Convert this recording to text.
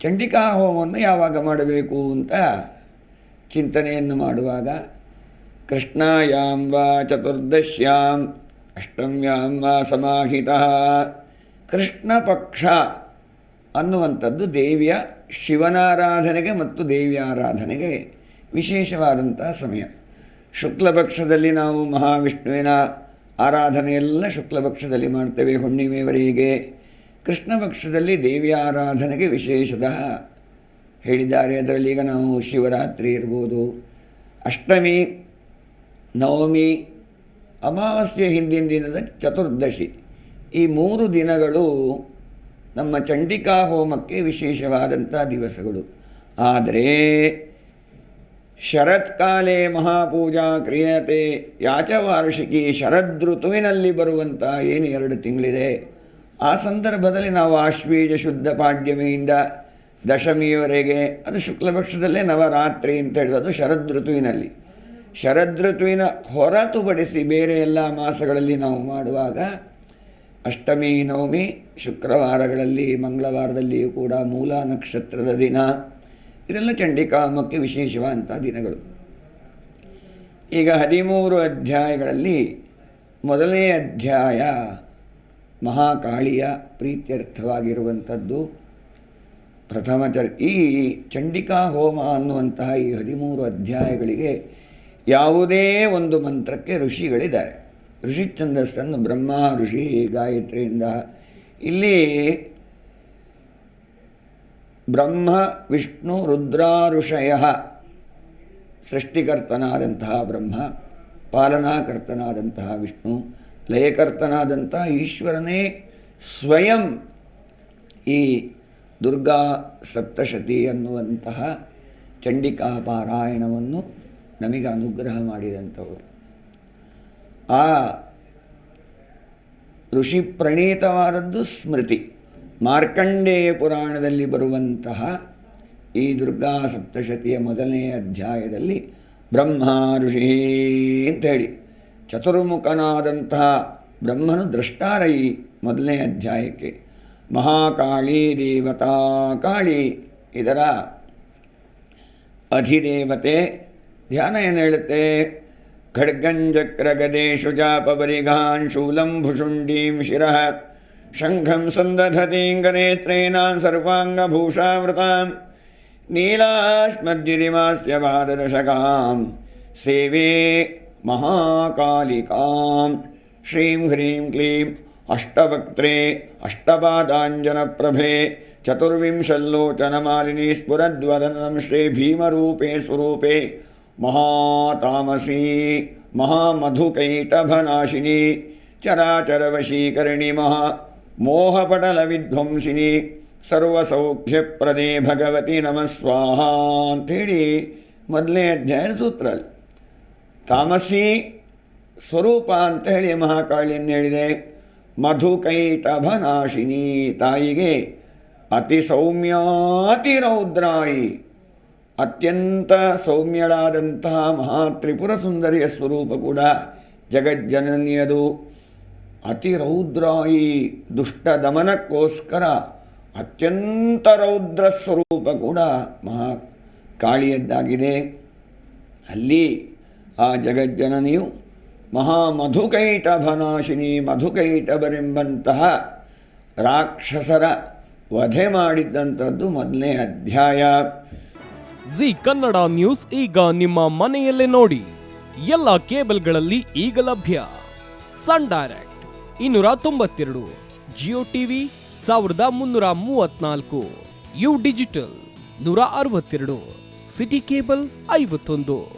ಚಂಡಿಕಾ ಹೋಮವನ್ನು ಯಾವಾಗ ಮಾಡಬೇಕು ಅಂತ ಚಿಂತನೆಯನ್ನು ಮಾಡುವಾಗ ಕೃಷ್ಣಾಯಾಂ ವಾ ಚತುರ್ದಶ್ಯಾಂ ಅಷ್ಟಮ್ಯಾಂ ವಾ ಸಮಾಹಿತ. ಕೃಷ್ಣ ಪಕ್ಷ ಅನ್ನುವಂಥದ್ದು ದೇವಿಯ ಶಿವನಾರಾಧನೆಗೆ ಮತ್ತು ದೇವಿಯ ಆರಾಧನೆಗೆ ವಿಶೇಷವಾದಂಥ ಸಮಯ. ಶುಕ್ಲ ಪಕ್ಷದಲ್ಲಿ ನಾವು ಮಹಾವಿಷ್ಣುವಿನ ಆರಾಧನೆಯೆಲ್ಲ ಶುಕ್ಲ ಪಕ್ಷದಲ್ಲಿ ಮಾಡ್ತೇವೆ ಹುಣ್ಣಿಮೆವರೆಗೆ. ಕೃಷ್ಣ ಪಕ್ಷದಲ್ಲಿ ದೇವಿಯ ಆರಾಧನೆಗೆ ವಿಶೇಷದ ಹೇಳಿದ್ದಾರೆ. ಅದರಲ್ಲಿ ಈಗ ನಾವು ಶಿವರಾತ್ರಿ ಇರ್ಬೋದು, ಅಷ್ಟಮಿ, ನವಮಿ, ಅಮಾವಾಸ್ಯೆ ಹಿಂದಿನ ದಿನದ ಚತುರ್ದಶಿ. ಈ ಮೂರು ದಿನಗಳು ನಮ್ಮ ಚಂಡಿಕಾ ಹೋಮಕ್ಕೆ ವಿಶೇಷವಾದಂಥ ದಿವಸಗಳು. ಆದರೆ ಶರತ್ಕಾಲೇ ಮಹಾಪೂಜಾ ಕ್ರಿಯತೆ ಯಾಚ ವಾರ್ಷಿಕಿ ಶರದೃತುವಿನಲ್ಲಿ ಬರುವಂಥ ಏನು ಎರಡು ತಿಂಗಳಿದೆ? ಆ ಸಂದರ್ಭದಲ್ಲಿ ನಾವು ಆಶ್ವೀಜ ಶುದ್ಧ ಪಾಡ್ಯಮಿಯಿಂದ ದಶಮಿಯವರೆಗೆ ಅದು ಶುಕ್ಲಪಕ್ಷದಲ್ಲೇ ನವರಾತ್ರಿ ಅಂತ ಹೇಳಿದ್ರು ಅದು ಶರದ್ ಋತುವಿನಲ್ಲಿ ಶರದ್ ಋತುವಿನ ಹೊರತುಪಡಿಸಿ ಬೇರೆ ಎಲ್ಲ ಮಾಸಗಳಲ್ಲಿ ನಾವು ಮಾಡುವಾಗ ಅಷ್ಟಮಿ, ನವಮಿ, ಶುಕ್ರವಾರಗಳಲ್ಲಿ, ಮಂಗಳವಾರದಲ್ಲಿಯೂ ಕೂಡ ಮೂಲ ನಕ್ಷತ್ರದ ದಿನ. ಇದೆಲ್ಲ ಚಂಡಿಕಾಮಕ್ಕೆ ವಿಶೇಷವಾದಂಥ ದಿನಗಳು. ಈಗ ಹದಿಮೂರು ಅಧ್ಯಾಯಗಳಲ್ಲಿ ಮೊದಲನೇ ಅಧ್ಯಾಯ ಮಹಾಕಾಳಿಯ ಪ್ರೀತ್ಯರ್ಥವಾಗಿರುವಂಥದ್ದು ಪ್ರಥಮ ಚರ್ ಈ ಚಂಡಿಕಾ ಹೋಮ ಅನ್ನುವಂತಹ ಈ ಹದಿಮೂರು ಅಧ್ಯಾಯಗಳಿಗೆ ಯಾವುದೇ ಒಂದು ಮಂತ್ರಕ್ಕೆ ಋಷಿಗಳಿದ್ದಾರೆ. ಋಷಿ ಛಂದಸ್ಸನ್ನು ಬ್ರಹ್ಮ ಋಷಿ ಗಾಯತ್ರಿಯಿಂದ ಇಲ್ಲಿ ಬ್ರಹ್ಮ, ವಿಷ್ಣು ರುದ್ರಾಋಷಯ ಸೃಷ್ಟಿಕರ್ತನಾದಂತಹ ಬ್ರಹ್ಮ, ಪಾಲನಾಕರ್ತನಾದಂತಹ ವಿಷ್ಣು ಲಯಕರ್ತನಾದಂತಹ ಈಶ್ವರನೇ ಸ್ವಯಂ ಈ ದುರ್ಗಾ ಸಪ್ತಶತಿ ಅನ್ನುವಂತಹ ಚಂಡಿಕಾ ಪಾರಾಯಣವನ್ನು ನಮಗೆ ಅನುಗ್ರಹ ಮಾಡಿದಂಥವರು. ಆ ಋಷಿ ಪ್ರಣೀತವಾದದ್ದು ಸ್ಮೃತಿ. ಮಾರ್ಕಂಡೇಯ ಪುರಾಣದಲ್ಲಿ ಬರುವಂತಹ ಈ ದುರ್ಗಾ ಸಪ್ತಶತಿಯ ಮೊದಲನೇ ಅಧ್ಯಾಯದಲ್ಲಿ ಬ್ರಹ್ಮ ಋಷಿ ಅಂತ ಹೇಳಿ. ಚತುರ್ಮುಖನಾದಂತಹ ಬ್ರಹ್ಮನು ದ್ರಷ್ಟಾರ ಈ ಮೊದಲನೇ ಅಧ್ಯಾಯಕ್ಕೆ ಮಹಾಕಾಳಿ ದೇವತಾ ಕಾಳಿ ಇದರ ಅಧಿದೇವತೆ ಧ್ಯಾನ ಏನು ಹೇಳುತ್ತೆ ಖಡ್ಗಂಜಕ್ರಗದೇಶು ಜಾಪವರಿಗಾನ್ ಶೂಲಂ ಭುಷುಂಡೀಂ ಶಿರಃ ಶಂಖಂ ಸಂದಧತೀಂಗನೇತ್ರೇಣಾಂ ಸರ್ವಾಂಗಭೂಷಾವೃತಾಂ ನೀಲಾಶ್ಮದ್ಯುರಿಮಾಸ್ಯ ಪಾದದಶಕಾಂ ಸೇವೆ ಮಹಾಕಾಲಿಕಾಂ ಶ್ರೀಂ ಹ್ರೀಂ ಕ್ಲೀಂ ಅಷ್ಟವಕ್ತ್ರೇ ಅಷ್ಟಪಾದಾಂಜನಪ್ರಭೆ ಚತುರ್ವಿಂಶಲ್ಲೋಚನಮಾಲಿನಿ ಸ್ಫುರದ್ವದನಂ ಶ್ರೀ ಭೀಮರೂಪೇ ಸ್ವರೂಪೇ ಮಹಾತಾಮಸೀ ಮಹಾಮಧುಕೈಟಭನಾಶಿನಿ ಚರಾಚರವಶೀಕರಣಿ ಮಹಾ ಮೋಹಪಟಲವಿಧ್ವಂಸಿನಿ ಸರ್ವಸೌಖ್ಯಪ್ರದೇ ಭಗವತಿ ನಮ ಸ್ವಾಹ ಅಂಥೇಳಿ ಮೊದಲನೇ ಅಧ್ಯಾಯದ ಸೂತ್ರ ಅಲ್ಲಿ ತಾಮಸಿ ಸ್ವರೂಪ ಅಂತ ಹೇಳಿ ಮಹಾಕಾಳಿಯನ್ನು ಹೇಳಿದೆ. ಮಧುಕೈತಭನಾಶಿನಿ ತಾಯಿಗೆ ಅತಿ ಸೌಮ್ಯಾತಿ ರೌದ್ರಾಯಿ. ಅತ್ಯಂತ ಸೌಮ್ಯಳಾದಂತಹ ಮಹಾ ತ್ರಿಪುರ ಸುಂದರಿಯ ಸ್ವರೂಪ ಕೂಡ ಜಗಜ್ಜನನಿಯದು. ಅತಿ ರೌದ್ರಾಯಿ ದುಷ್ಟ ದಮನಕ್ಕೋಸ್ಕರ ಅತ್ಯಂತ ರೌದ್ರ ಸ್ವರೂಪ ಕೂಡ ಮಹಾ ಕಾಳಿಯದ್ದಾಗಿದೆ. ಅಲ್ಲಿ ಆ ಜಗಜ್ಜನನಿಯು ಮಹಾ ಮಧುಕೈಟ ಮಧುಕೈಟಭರೆಂಬಂತಹ ರಾಕ್ಷಸರ ವಧೆ ಮಾಡಿದ್ದಂಥದ್ದು ಮೊದಲನೇ ಅಧ್ಯಾಯ. ಜಿ ಕನ್ನಡ ನ್ಯೂಸ್ ಈಗ ನಿಮ್ಮ ಮನೆಯಲ್ಲೇ ನೋಡಿ. ಎಲ್ಲ ಕೇಬಲ್ಗಳಲ್ಲಿ ಈಗ ಲಭ್ಯ. ಸನ್ ಡೈರೆಕ್ಟ್ ಇನ್ನೂರ ತೊಂಬತ್ತೆರಡು, ಜಿಯೋ ಟಿವಿ ಸಾವಿರದ ಮುನ್ನೂರ ಮೂವತ್ನಾಲ್ಕು, ಯು ಡಿಜಿಟಲ್ ನೂರ ಅರವತ್ತೆರಡು, ಸಿಟಿ ಕೇಬಲ್ ಐವತ್ತೊಂದು.